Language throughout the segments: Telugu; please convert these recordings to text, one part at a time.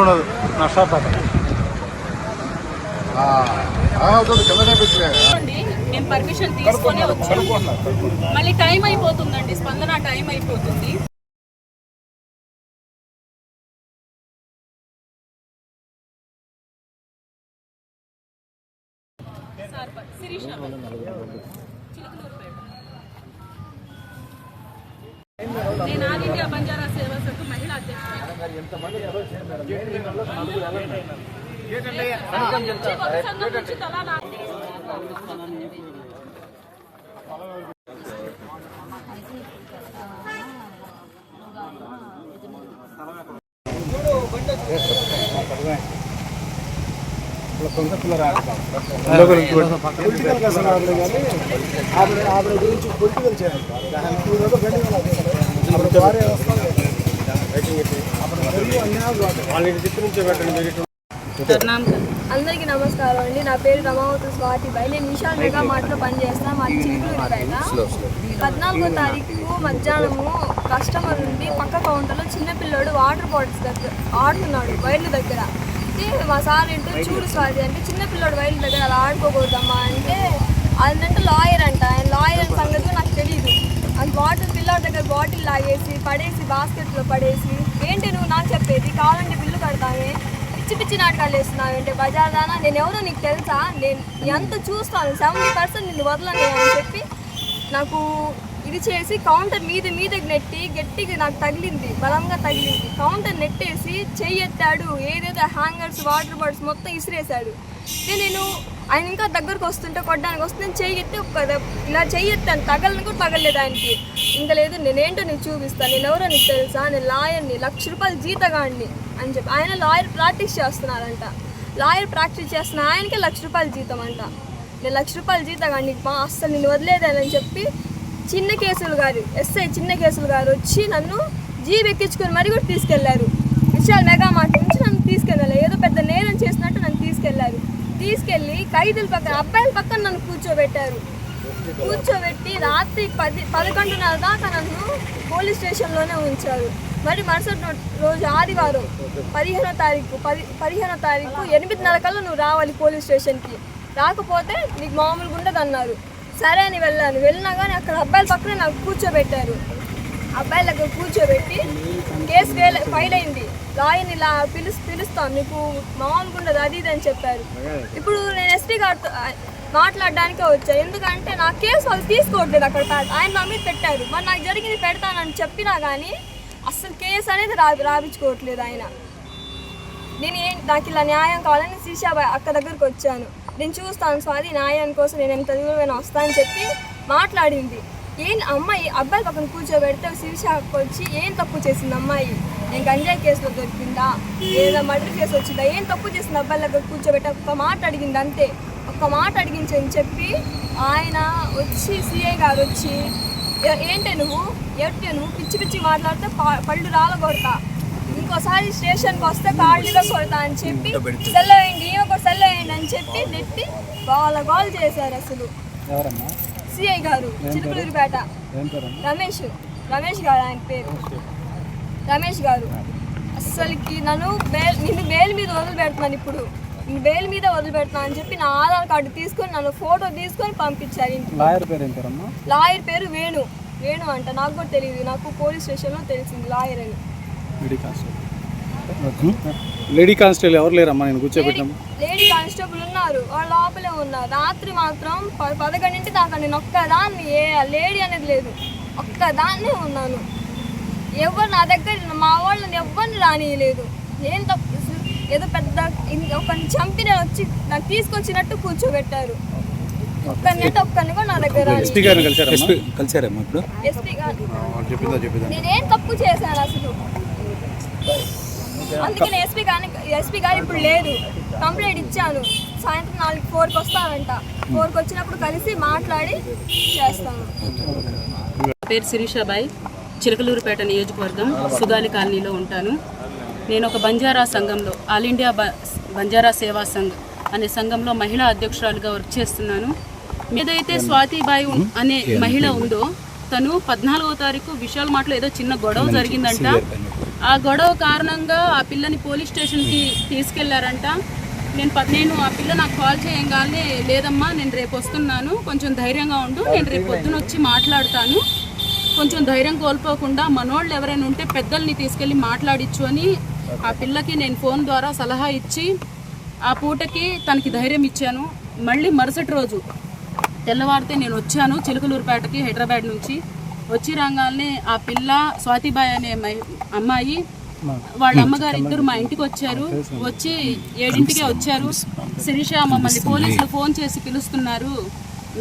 ఉండదు నష్టాపేట మేము పర్మిషన్ తీసుకొని వచ్చాము మళ్ళీ టైం అయిపోతుందండి స్పందన టైం అయిపోతుంది. సార్, శిరీష. చిలుకలూరుపేట. నేను ఆల్ ఇండియా బంజారా నుంచి తలా నాలుగు పొలిటికల్ కసన ఆవిడ కానీ ఆవిడ ఆవిడ గురించి పొలిటికల్ చేయాలి. భార్య వస్తుంది. అందరికీ నమస్కారం అండి. నా పేరు రమావతి స్వాతిబాయి నేను విశాల్ మెగా మార్ట్లో పనిచేస్తాను మా చిలుకూరు బయట పద్నాలుగో తారీఖు మధ్యాహ్నము కస్టమర్ నుండి పక్క కౌంటర్లో చిన్నపిల్లోడు వాటర్ బాటిల్స్ దగ్గర ఆడుతున్నాడు వైర్ల దగ్గర. అయితే మా సార్ ఏంటో చూడు స్వాతి అంటే చిన్నపిల్లోడు వైర్ల దగ్గర అలా ఆడుకోకూడదమ్మా అంటే అదంటే లాయర్ అంట. ఆయన లాయర్ సంగతి నాకు తెలియదు అది బాటిల్ పిల్లల దగ్గర బాటిల్ లాగేసి పడేసి బాస్కెట్లో పడేసి ఏంటి నువ్వు నాకు చెప్పేది? కావాలంటే బిల్లు కడతానే పిచ్చి పిచ్చి నాటకాలు వేస్తున్నావు అంటే బజార్ దానా? నేను ఎవరో నీకు తెలుసా? నేను ఎంత చూస్తాను? సెవెంటీ పర్సెంట్ నిన్ను వదలను అని చెప్పి నాకు ఇది చేసి కౌంటర్ మీద మీదకి నెట్టి గట్టిగా నాకు తగిలింది. బలంగా తగిలింది. కౌంటర్ నెట్టేసి చెయ్యి ఎత్తాడు ఏదేదో హ్యాంగర్స్ వాటర్ బాటిల్స్ మొత్తం ఇసిరేశాడు. నేను ఆయన ఇంకా దగ్గరకు వస్తుంటే కొట్టడానికి వస్తే నేను చెయ్యి ఎత్తి ఒక ఇలా చెయ్యి ఎత్తాను. తగలని కూడా తగలేదు ఆయనకి. ఇంకా లేదు నేనేంటో నీకు చూపిస్తాను. నేను ఎవరో నీకు తెలుసా? నేను లాయర్ని లక్ష రూపాయలు జీతగాడిని అని చెప్పి ఆయన లాయర్ ప్రాక్టీస్ చేస్తున్నారంట. లాయర్ ప్రాక్టీస్ చేస్తున్న ఆయనకే లక్ష రూపాయలు జీతం అంట. నేను లక్ష రూపాయలు జీతగాడిని మా అస్సలు నేను వదిలేదని చెప్పి చిన్న కేసులు గారు ఎస్ఐ చిన్న కేసులు గారు వచ్చి నన్ను జీబ్ ఎక్కించుకొని మరీ కూడా తీసుకెళ్ళారు. విశాల్ మెగా మాట నుంచి నన్ను తీసుకెళ్ళాలి ఏదో పెద్ద నేరం చేసినట్టు నన్ను తీసుకెళ్ళారు. తీసుకెళ్ళి ఖైదీల పక్కన అబ్బాయిల పక్కన నన్ను కూర్చోబెట్టారు. కూర్చోబెట్టి రాత్రి పది పదకొండున్నర దాకా నన్ను పోలీస్ స్టేషన్లోనే ఉంచారు. మరి మరుసటి రోజు ఆదివారం పదిహేనో తారీఖు పది పదిహేనో తారీఖు ఎనిమిదిన్నర కల్లా నువ్వు రావాలి పోలీస్ స్టేషన్కి. రాకపోతే నీకు మామూలుగా ఉండదు అన్నారు. సరే అని వెళ్ళాను. వెళ్ళినా కానీ అక్కడ అబ్బాయిల పక్కనే నాకు కూర్చోబెట్టారు. అబ్బాయిల దగ్గర కూర్చోబెట్టి కేసు వేల ఫైల్ అయింది. లాయర్ని ఇలా పిలుస్ పిలుస్తాం. నీకు మామూలుగా ఉండదు అది ఇది అని చెప్పారు. ఇప్పుడు నేను ఎస్పీ గారితో మాట్లాడడానికే వచ్చాను ఎందుకంటే నా కేసు వాళ్ళు తీసుకోవట్లేదు అక్కడ ఆయన నా మీద పెట్టారు. మరి నాకు జరిగింది పెడతానని చెప్పినా కానీ అస్సలు కేసు అనేది రా రాపించుకోవట్లేదు ఆయన. నేను ఏం నాకు ఇలా న్యాయం కావాలని శిషాబాయ్ అక్క దగ్గరకు వచ్చాను. నేను చూస్తాను స్వాది న్యాయం కోసం నేను ఎంత దూరమైన వస్తానని చెప్పి మాట్లాడింది. ఏం అమ్మాయి అబ్బాయి పక్కన కూర్చోబెడితే శిరీష వచ్చి ఏం తప్పు చేసింది అమ్మాయి? నేను గంజాయి కేసులో దొరికిందా? ఏదో మర్డర్ కేసు వచ్చిందా? ఏం తప్పు చేసింది? అబ్బాయి దగ్గర కూర్చోబెట్టి ఒక్క మాట అడిగింది అంతే. ఒక్క మాట అడిగించని చెప్పి ఆయన వచ్చి సిఐ గారు వచ్చి "ఏ- ఏంటి నువ్వు? ఏంటి నువ్వు? పిచ్చి పిచ్చి మాట్లాడితే పా- పళ్ళు రాలగొడతా. ఇంకోసారి స్టేషన్కి వస్తే కాళ్ళుగా కొడతా అని చెప్పి సెల్ వేయండి ఈమె కూడా సెల్ వేయండి అని చెప్పి నెట్టి గోల గోల చేశారు అసలు. సిఐ గారు చిలుకలూరిపేట. రమేష్ రమేష్ గారు ఆయన పేరు. రమేష్ గారు. అస్సలకి నన్ను బేల్ నిన్ను బెయిల్ మీద వదిలిపెడుతున్నాను ఇప్పుడు. నేను బెయిల్ మీద వదిలిపెడుతున్నాను అని చెప్పి నా ఆధార్ కార్డు తీసుకొని నన్ను ఫోటో తీసుకొని పంపించారు లాయర్ పేరు ఏం పేరమ్మా? లాయర్ పేరు వేణు. వేణు అంట. నాకు కూడా తెలియదు నాకు పోలీస్ స్టేషన్లో తెలిసింది లాయర్ అని. Lady constable. ఎవరు లేరమ్మా? నేను కూర్చోబెట్టాము లేడీ కానిస్టేబుల్ ఉన్నారు. వాళ్ళు లోపలే ఉన్నారు. రాత్రి మాత్రం పదకొండింటి దాకా నేను ఒక్కదాన్ని ఏ లేడీ అనేది లేదు. ఒక్కదాన్నే ఉన్నాను. ఎవరు నా దగ్గర మా వాళ్ళని ఎవరిని రానియలేదు. ఏం తప్పు? ఏదో పెద్ద ఇన్- ఒకరిని చంపి నేను వచ్చి నాకు తీసుకొచ్చినట్టు కూర్చోబెట్టారు. ఒక్కరిని అంటే ఒక్కరిని కూడా నా దగ్గర ఎస్పీ గారిని కలిసారమ్మా కలిసారమ్మా ఇప్పుడు? ఎస్పీ గారు. చెప్పిందా చెప్పిందా? నేనేం తప్పు చేశాను అసలు? అందుకని ఎస్పీ గారి ఎస్పీ గారు ఇప్పుడు లేదు. కంప్లైంట్ ఇచ్చాను. సాయంత్రం నాలుగు ఫోర్కి వస్తానంట ఫోర్కి వచ్చినప్పుడు కలిసి మాట్లాడి చేస్తాను. పేరు శిరీషాబాయ్ చిలకలూరుపేట నియోజకవర్గం సుగాలి కాలనీలో ఉంటాను. నేను ఒక బంజారా సంఘంలో ఆల్ ఇండియా బంజారా సేవా సంఘ్ అనే సంఘంలో మహిళా అధ్యక్షురాలుగా వర్క్ చేస్తున్నాను. ఏదైతే స్వాతిబాయి అనే మహిళ ఉందో తను పద్నాలుగో తారీఖు విశాల్ మాటలో ఏదో చిన్న గొడవ జరిగిందంట. ఆ గొడవ కారణంగా ఆ పిల్లని పోలీస్ స్టేషన్కి తీసుకెళ్ళారంట. నేను ప- నేను ఆ పిల్ల నాకు కాల్ చేయగానే లేదమ్మా నేను రేపు వస్తున్నాను కొంచెం ధైర్యంగా ఉండు నేను రేపు పొద్దున వచ్చి మాట్లాడతాను. కొంచెం ధైర్యం కోల్పోకుండా మనోళ్ళు ఎవరైనా ఉంటే పెద్దల్ని తీసుకెళ్ళి మాట్లాడిచ్చు అని ఆ పిల్లకి నేను ఫోన్ ద్వారా సలహా ఇచ్చి ఆ పూటకి తనకి ధైర్యం ఇచ్చాను. మళ్ళీ మరుసటి రోజు తెల్లవారితే నేను వచ్చాను చిలుకలూరుపేటకి హైదరాబాద్ నుంచి. వచ్చి రాగానే ఆ పిల్ల స్వాతిబాయ్ అనే అమ్మాయి వాళ్ళ అమ్మగారు ఇద్దరు మా ఇంటికి వచ్చారు. వచ్చి ఏడింటికే వచ్చారు. శిరీష మమ్మల్ని పోలీసులు ఫోన్ చేసి పిలుస్తున్నారు.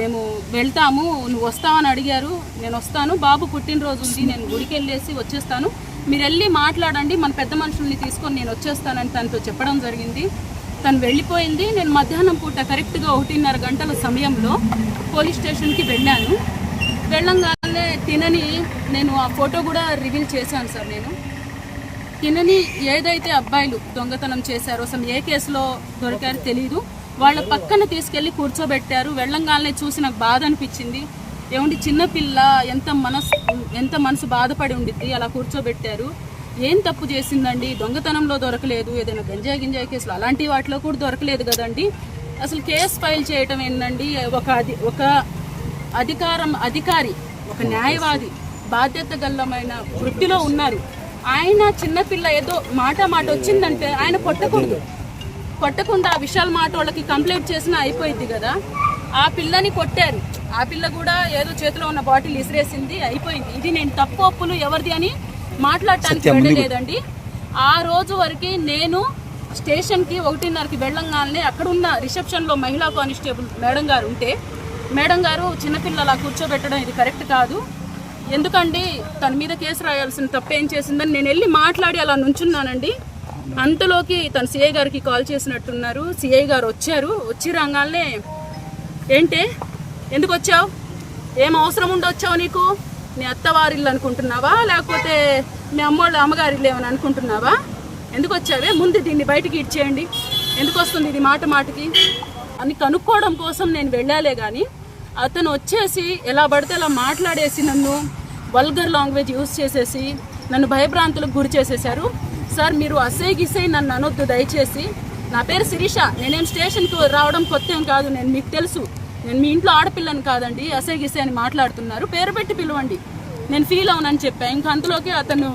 మేము వెళ్తాము నువ్వు వస్తావని అడిగారు. నేను వస్తాను. బాబు పుట్టినరోజు ఉంది నేను గుడికి వెళ్ళేసి వచ్చేస్తాను. మీరు వెళ్ళి మాట్లాడండి మన పెద్ద మనుషుల్ని తీసుకొని నేను వచ్చేస్తానని తనతో చెప్పడం జరిగింది. తను వెళ్ళిపోయింది. నేను మధ్యాహ్నం పూట కరెక్ట్గా ఒకటిన్నర గంటల సమయంలో పోలీస్ స్టేషన్కి వెళ్ళాను. వెళ్ళంగానే తినని నేను ఆ ఫోటో కూడా రివీల్ చేశాను సార్ నేను. తినని ఏదైతే అబ్బాయిలు దొంగతనం చేశారో అసలు ఏ కేసులో దొరికారో తెలియదు వాళ్ళ పక్కన తీసుకెళ్ళి కూర్చోబెట్టారు. వెళ్ళంగానే చూసి నాకు బాధ అనిపించింది. ఏమండి చిన్నపిల్ల ఎంత మనసు ఎంత మనసు బాధపడి ఉండిద్ది? అలా కూర్చోబెట్టారు. ఏం తప్పు చేసిందండి? దొంగతనంలో దొరకలేదు. ఏదైనా గంజాయి గింజాయి కేసులు అలాంటి వాటిలో కూడా దొరకలేదు కదండి. అసలు కేసు ఫైల్ చేయటం ఏంటండి ఒక అధి ఒక అధికారం అధికారి ఒక న్యాయవాది బాధ్యత గల్లమైన వృత్తిలో ఉన్నారు. ఆయన చిన్నపిల్ల ఏదో మాట మాట వచ్చిందంటే ఆయన కొట్టకూడదు. కొట్టకుండా ఆ విషయాల మాట వాళ్ళకి కంప్లైంట్ చేసినా అయిపోయింది కదా. ఆ పిల్లని కొట్టారు. ఆ పిల్ల కూడా ఏదో చేతిలో ఉన్న బాటిల్ ఇసిరేసింది అయిపోయింది. ఇది నేను తప్పు ఒప్పులు ఎవరిది అని మాట్లాడటానికి వెళ్ళలేదండి. ఆ రోజు వరకు నేను స్టేషన్కి ఒకటిన్నరకి వెళ్ళంగానే అక్కడ ఉన్న రిసెప్షన్లో మహిళా కానిస్టేబుల్ మేడం గారు ఉంటే మేడం గారు చిన్నపిల్ల అలా కూర్చోబెట్టడం ఇది కరెక్ట్ కాదు. ఎందుకండి తన మీద కేసు రాయాల్సిన తప్పేం చేసిందని నేను వెళ్ళి మాట్లాడి అలా నుంచున్నానండి. అంతలోకి తన సిఐ గారికి కాల్ చేసినట్టున్నారు. సిఐ గారు వచ్చారు. వచ్చి రాగానే ఏంటే? ఎందుకు వచ్చావు? ఏం అవసరం ఉండొచ్చావు నీకు? నీ అత్తవారిల్లు అనుకుంటున్నావా? లేకపోతే మీ అమ్మోళ్ళ అమ్మగారిల్లు ఏమని అనుకుంటున్నావా? ఎందుకు వచ్చావే? ముందు దీన్ని బయటికి ఇచ్చేయండి ఎందుకు వస్తుంది ఇది మాట మాటకి? అని కనుక్కోవడం కోసం నేను వెళ్ళాలే కానీ అతను వచ్చేసి ఎలా పడితే అలా మాట్లాడేసి నన్ను వల్గర్ లాంగ్వేజ్ యూజ్ చేసేసి నన్ను భయభ్రాంతులకు గురి చేసేసారు సార్ మీరు అసై గిసై నన్ను అనొద్దు దయచేసి. నా పేరు శిరీష. నేనేం స్టేషన్కి రావడం కొత్త ఏం కాదు. నేను మీకు తెలుసు. నేను మీ ఇంట్లో ఆడపిల్లని కాదండి. అసై గిసై అని మాట్లాడుతున్నారు. పేరు పెట్టి పిలవండి. నేను ఫీల్ అవునని చెప్పా. ఇంకా అంతలోకి అతను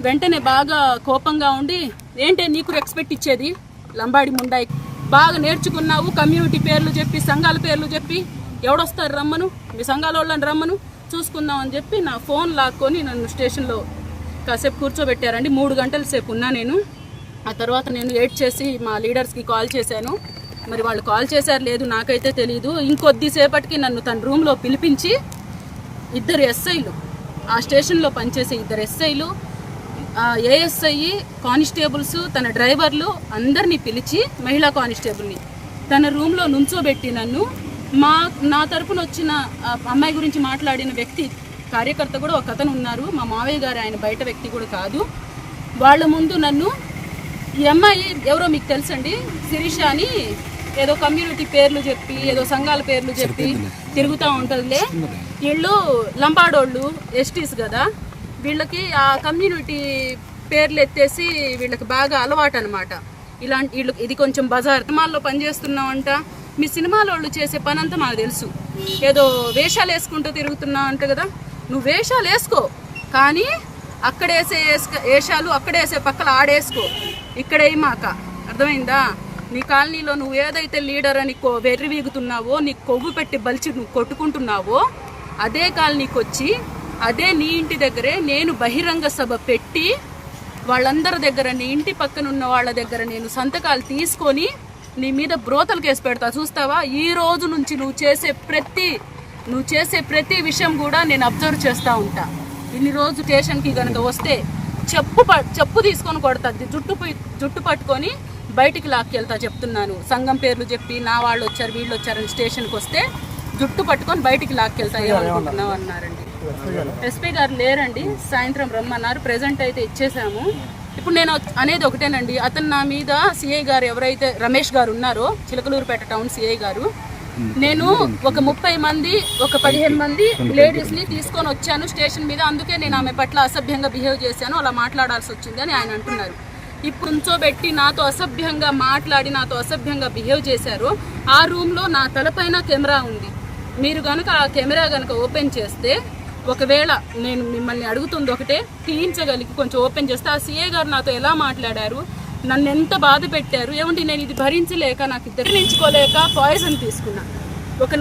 వెంటనే బాగా కోపంగా ఉండి ఏంటే నీకు రెస్పెక్ట్ ఇచ్చేది? లంబాడి ముండాయి బాగా నేర్చుకున్నావు. కమ్యూనిటీ పేర్లు చెప్పి సంఘాల పేర్లు చెప్పి. ఎవడొస్తారు రమ్మను? మీ సంఘాల వాళ్ళని రమ్మను? చూసుకుందాం అని చెప్పి నా ఫోన్ లాక్కొని నన్ను స్టేషన్లో కాసేపు కూర్చోబెట్టారండి. మూడు గంటల సేపు ఉన్నా నేను. ఆ తర్వాత నేను ఎయిట్ చేసి మా లీడర్స్కి కాల్ చేశాను. మరి వాళ్ళు కాల్ చేశారు లేదు నాకైతే తెలియదు ఇంకొద్దిసేపటికి నన్ను తన రూమ్లో పిలిపించి ఇద్దరు ఎస్ఐలు ఆ స్టేషన్లో పనిచేసే ఇద్దరు ఎస్ఐలు ఏఎస్ఐ కానిస్టేబుల్స్ తన డ్రైవర్లు అందరినీ పిలిచి మహిళా కానిస్టేబుల్ని తన రూమ్లో నుంచోబెట్టి నన్ను మా నా తరపున వచ్చిన అమ్మాయి గురించి మాట్లాడిన వ్యక్తి కార్యకర్త కూడా ఒక అతను ఉన్నారు. మా మావయ్య గారు ఆయన బయట వ్యక్తి కూడా కాదు. వాళ్ళ ముందు నన్ను ఈ అమ్మాయి ఎవరో మీకు తెలుసండి? శిరీష అని ఏదో కమ్యూనిటీ పేర్లు చెప్పి ఏదో సంఘాల పేర్లు చెప్పి తిరుగుతూ ఉంటుందిలే. వీళ్ళు లంబాడోళ్ళు ఎస్టీస్ కదా. వీళ్ళకి ఆ కమ్యూనిటీ పేర్లు ఎత్తేసి వీళ్ళకి బాగా అలవాటు అనమాట ఇలాంటి వీళ్ళు ఇది కొంచెం బజార్. సినిమాల్లో పనిచేస్తున్నావంట మీ సినిమాలో వాళ్ళు చేసే పని అంతా మాకు తెలుసు. ఏదో వేషాలు వేసుకుంటూ తిరుగుతున్నావు అంట కదా. నువ్వు వేషాలు వేసుకో. కానీ అక్కడేసే వేసుక వేషాలు అక్కడేసే పక్కల ఆడేసుకో. ఇక్కడే మాక. అర్థమైందా? నీ కాలనీలో నువ్వు ఏదైతే లీడర్ అని కో వెర్రివీగుతున్నావో నీ కొవ్వు పెట్టి బలిచి నువ్వు కొట్టుకుంటున్నావో అదే కాలనీకి వచ్చి అదే నీ ఇంటి దగ్గరే నేను బహిరంగ సభ పెట్టి వాళ్ళందరి దగ్గర నీ ఇంటి పక్కన ఉన్న వాళ్ళ దగ్గర నేను సంతకాలు తీసుకొని నీ మీద బ్రోతలు కేసు పెడతా. చూస్తావా? ఈ రోజు నుంచి నువ్వు చేసే ప్రతి నువ్వు చేసే ప్రతి విషయం కూడా నేను అబ్జర్వ్ చేస్తూ ఉంటా. ఇన్ని రోజు స్టేషన్కి కనుక వస్తే చెప్పు ప- చెప్పు తీసుకొని కొడతాది జుట్టు జుట్టు పట్టుకొని బయటికి లాక్కెళ్తా చెప్తున్నాను. సంఘం పేర్లు చెప్పి నా వాళ్ళు వచ్చారు వీళ్ళు వచ్చారని స్టేషన్కి వస్తే జుట్టు పట్టుకొని బయటికి లాక్కెళ్తా ఏమనుకుంటున్నావు అన్నారండి. ఎస్పీ గారు లేరండి సాయంత్రం రమ్మన్నారు ప్రెసెంట్ అయితే ఇచ్చేసాము. ఇప్పుడు నేను అనేది ఒకటేనండి అతను నా మీద సిఐ గారు ఎవరైతే రమేష్ గారు ఉన్నారో చిలకలూరుపేట టౌన్ సిఐ గారు నేను ఒక ముప్పై మంది ఒక పదిహేను మంది లేడీస్ని తీసుకొని వచ్చాను స్టేషన్ మీద. అందుకే నేను ఆమె పట్ల అసభ్యంగా బిహేవ్ చేశాను. అలా మాట్లాడాల్సి వచ్చింది అని ఆయన అంటున్నారు. ఇప్పుడు ఉంచోబెట్టి నాతో అసభ్యంగా మాట్లాడి నాతో అసభ్యంగా బిహేవ్ చేశారు. ఆ రూమ్లో నా తలపైన కెమెరా ఉంది. మీరు కనుక ఆ కెమెరా కనుక ఓపెన్ చేస్తే ఒకవేళ నేను మిమ్మల్ని అడుగుతుంది ఒకటే తీయించగలిగి కొంచెం ఓపెన్ చేస్తే ఆ సీఏ గారు నాతో ఎలా మాట్లాడారు? నన్ను ఎంత బాధ పెట్టారు? ఏమంటే నేను ఇది భరించలేక నాకు ఇద్దరు పాయిజన్ తీసుకున్నా. ఒక